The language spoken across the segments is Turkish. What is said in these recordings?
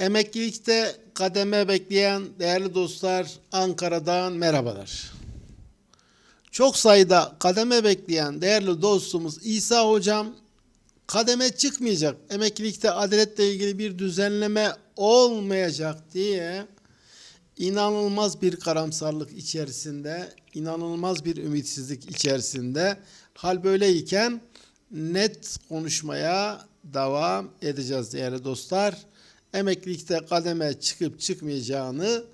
Emeklilikte kademe bekleyen değerli dostlar Ankara'dan merhabalar. Çok sayıda kademe bekleyen değerli dostumuz İsa hocam kademe çıkmayacak. Emeklilikte adaletle ilgili bir düzenleme olmayacak diye inanılmaz bir karamsarlık içerisinde, inanılmaz bir ümitsizlik içerisinde. Hal böyleyken net konuşmaya devam edeceğiz değerli dostlar. Emeklilikte kademe çıkıp çıkmayacağını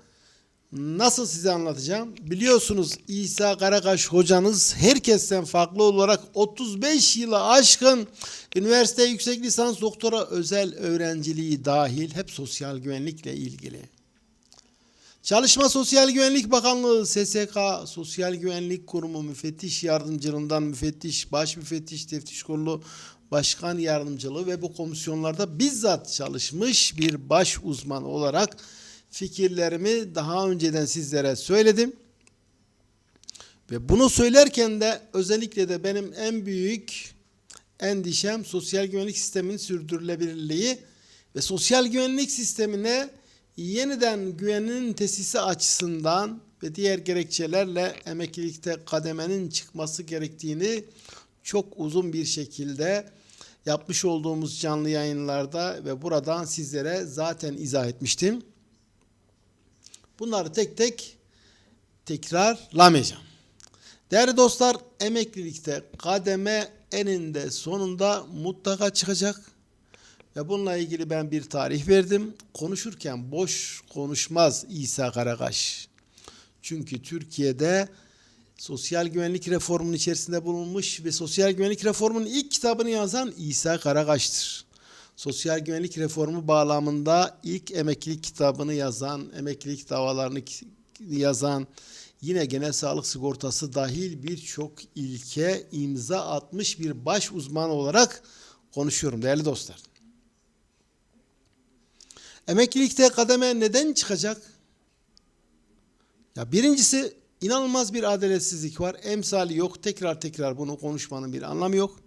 nasıl size anlatacağım? Biliyorsunuz İsa Karakaş hocanız herkesten farklı olarak 35 yılı aşkın üniversite yüksek lisans doktora özel öğrenciliği dahil hep sosyal güvenlikle ilgili. Çalışma Sosyal Güvenlik Bakanlığı SSK Sosyal Güvenlik Kurumu müfettiş yardımcılığından müfettiş, baş müfettiş, teftiş kurulu başkan yardımcılığı ve bu komisyonlarda bizzat çalışmış bir baş uzman olarak fikirlerimi daha önceden sizlere söyledim. Ve bunu söylerken de özellikle de benim en büyük endişem sosyal güvenlik sisteminin sürdürülebilirliği ve sosyal güvenlik sistemine yeniden güvenin tesisi açısından ve diğer gerekçelerle emeklilikte kademenin çıkması gerektiğini çok uzun bir şekilde yapmış olduğumuz canlı yayınlarda ve buradan sizlere zaten izah etmiştim. Bunları tek tek tekrarlamayacağım. Değerli dostlar, emeklilikte kademe eninde sonunda mutlaka çıkacak. Ve bununla ilgili ben bir tarih verdim. Konuşurken boş konuşmaz İsa Karakaş. Çünkü Türkiye'de sosyal güvenlik reformunun içerisinde bulunmuş ve sosyal güvenlik reformunun ilk kitabını yazan İsa Karakaş'tır. Sosyal güvenlik reformu bağlamında ilk emeklilik kitabını yazan, emeklilik davalarını yazan, yine genel sağlık sigortası dahil birçok ilke imza atmış bir baş uzman olarak konuşuyorum değerli dostlar. Emeklilikte kademe neden çıkacak? Ya birincisi inanılmaz bir adaletsizlik var. Emsali yok. Tekrar tekrar bunu konuşmanın bir anlamı yok.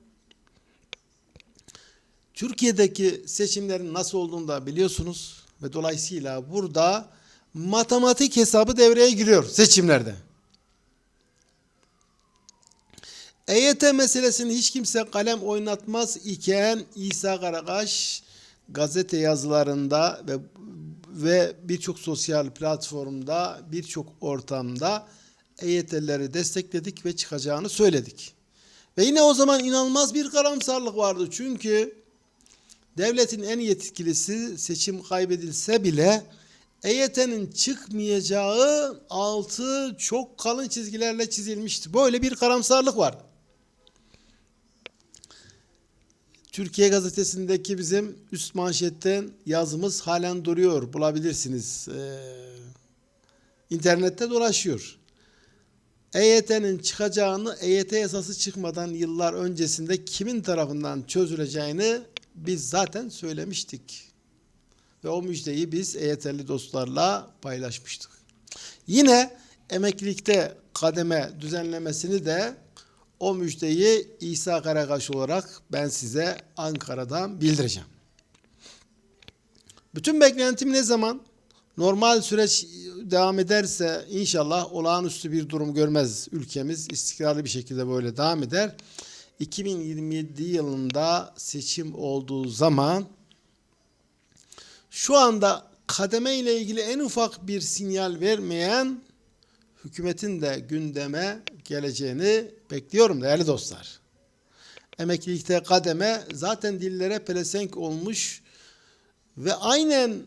Türkiye'deki seçimlerin nasıl olduğunu da biliyorsunuz ve dolayısıyla burada matematik hesabı devreye giriyor seçimlerde. EYT meselesini hiç kimse kalem oynatmaz iken İsa Karakaş gazete yazılarında ve ve birçok sosyal platformda, birçok ortamda EYT'lileri destekledik ve çıkacağını söyledik. Ve yine o zaman inanılmaz bir karamsarlık vardı. Çünkü devletin en yetkilisi seçim kaybedilse bile EYT'nin çıkmayacağı altı çok kalın çizgilerle çizilmişti. Böyle bir karamsarlık var. Türkiye Gazetesi'ndeki bizim üst manşetten yazımız halen duruyor. Bulabilirsiniz. Ee, internette dolaşıyor. EYT'nin çıkacağını, EYT yasası çıkmadan yıllar öncesinde kimin tarafından çözüleceğini biz zaten söylemiştik. Ve o müjdeyi biz EYT'li dostlarla paylaşmıştık. Yine emeklilikte kademe düzenlemesini de o müjdeyi İsa Karakaş olarak ben size Ankara'dan bildireceğim. Bütün beklentim ne zaman? Normal süreç devam ederse inşallah olağanüstü bir durum görmez ülkemiz. istikrarlı bir şekilde böyle devam eder. 2027 yılında seçim olduğu zaman şu anda kademe ile ilgili en ufak bir sinyal vermeyen hükümetin de gündeme geleceğini bekliyorum değerli dostlar. Emeklilikte kademe zaten dillere pelesenk olmuş ve aynen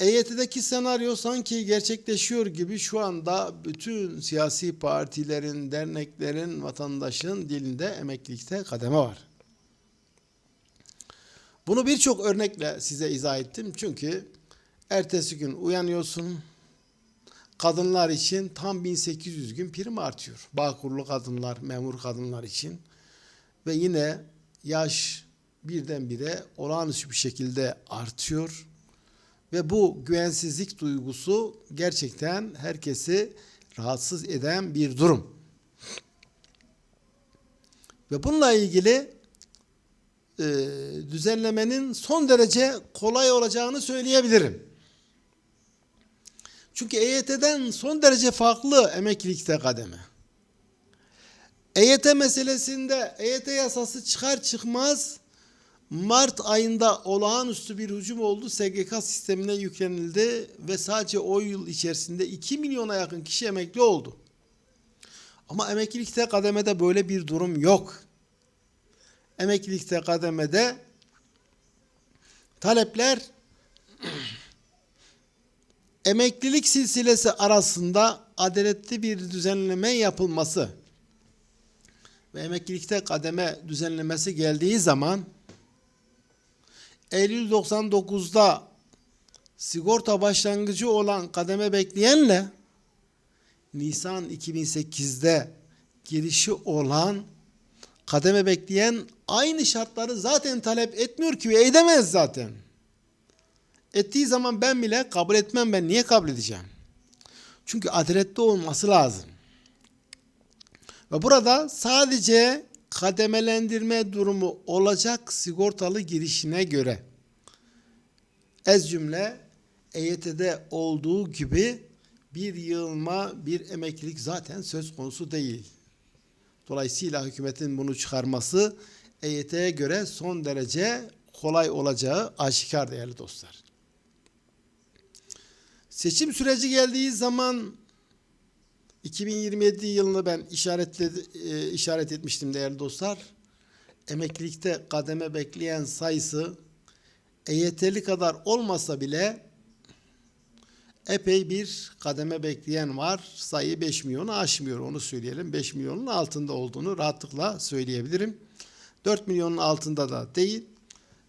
EYT'deki senaryo sanki gerçekleşiyor gibi şu anda bütün siyasi partilerin, derneklerin, vatandaşın dilinde emeklilikte kademe var. Bunu birçok örnekle size izah ettim. Çünkü ertesi gün uyanıyorsun, kadınlar için tam 1800 gün prim artıyor. Bağkurlu kadınlar, memur kadınlar için. Ve yine yaş birdenbire olağanüstü bir şekilde artıyor. Ve bu güvensizlik duygusu gerçekten herkesi rahatsız eden bir durum. Ve bununla ilgili e, düzenlemenin son derece kolay olacağını söyleyebilirim. Çünkü EYT'den son derece farklı emeklilikte kademe. EYT meselesinde EYT yasası çıkar çıkmaz Mart ayında olağanüstü bir hücum oldu. SGK sistemine yüklenildi ve sadece o yıl içerisinde 2 milyona yakın kişi emekli oldu. Ama emeklilikte kademede böyle bir durum yok. Emeklilikte kademede talepler emeklilik silsilesi arasında adaletli bir düzenleme yapılması ve emeklilikte kademe düzenlemesi geldiği zaman Eylül 99'da sigorta başlangıcı olan kademe bekleyenle Nisan 2008'de girişi olan kademe bekleyen aynı şartları zaten talep etmiyor ki ve edemez zaten. Ettiği zaman ben bile kabul etmem ben niye kabul edeceğim? Çünkü adaletli olması lazım. Ve burada sadece kademelendirme durumu olacak sigortalı girişine göre ez cümle EYT'de olduğu gibi bir yığılma, bir emeklilik zaten söz konusu değil. Dolayısıyla hükümetin bunu çıkarması EYT'ye göre son derece kolay olacağı aşikar değerli dostlar. Seçim süreci geldiği zaman 2027 yılını ben işaretledi, e, işaret etmiştim değerli dostlar. Emeklilikte kademe bekleyen sayısı EYT'li kadar olmasa bile epey bir kademe bekleyen var. Sayı 5 milyonu aşmıyor onu söyleyelim. 5 milyonun altında olduğunu rahatlıkla söyleyebilirim. 4 milyonun altında da değil.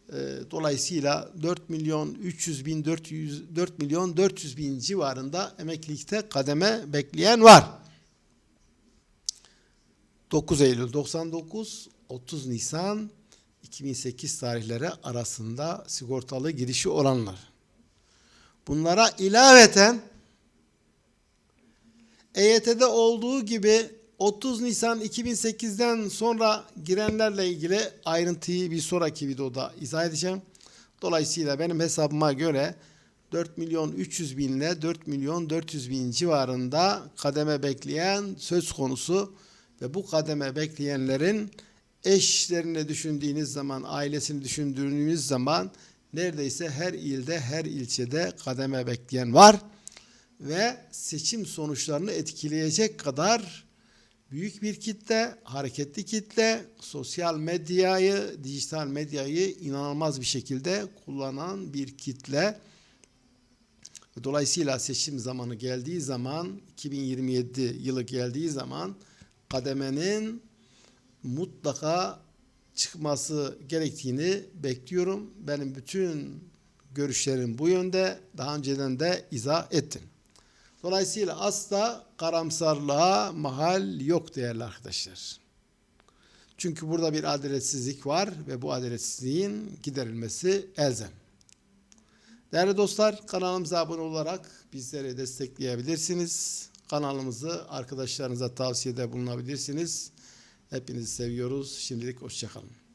E, Dolayısıyla 4 milyon 300 bin 400 4 milyon 400 bin civarında emeklilikte kademe bekleyen var. 9 Eylül 99 30 Nisan 2008 tarihleri arasında sigortalı girişi olanlar. Bunlara ilaveten EYT'de olduğu gibi 30 Nisan 2008'den sonra girenlerle ilgili ayrıntıyı bir sonraki videoda izah edeceğim. Dolayısıyla benim hesabıma göre 4 milyon 300 bin ile 4 milyon 400 bin civarında kademe bekleyen söz konusu ve bu kademe bekleyenlerin eşlerini düşündüğünüz zaman, ailesini düşündüğünüz zaman neredeyse her ilde, her ilçede kademe bekleyen var ve seçim sonuçlarını etkileyecek kadar büyük bir kitle, hareketli kitle, sosyal medyayı, dijital medyayı inanılmaz bir şekilde kullanan bir kitle. Dolayısıyla seçim zamanı geldiği zaman, 2027 yılı geldiği zaman kademenin mutlaka çıkması gerektiğini bekliyorum. Benim bütün görüşlerim bu yönde. Daha önceden de izah ettim. Dolayısıyla asla karamsarlığa mahal yok değerli arkadaşlar. Çünkü burada bir adaletsizlik var ve bu adaletsizliğin giderilmesi elzem. Değerli dostlar kanalımıza abone olarak bizleri destekleyebilirsiniz. Kanalımızı arkadaşlarınıza tavsiyede bulunabilirsiniz. Hepinizi seviyoruz. Şimdilik hoşçakalın.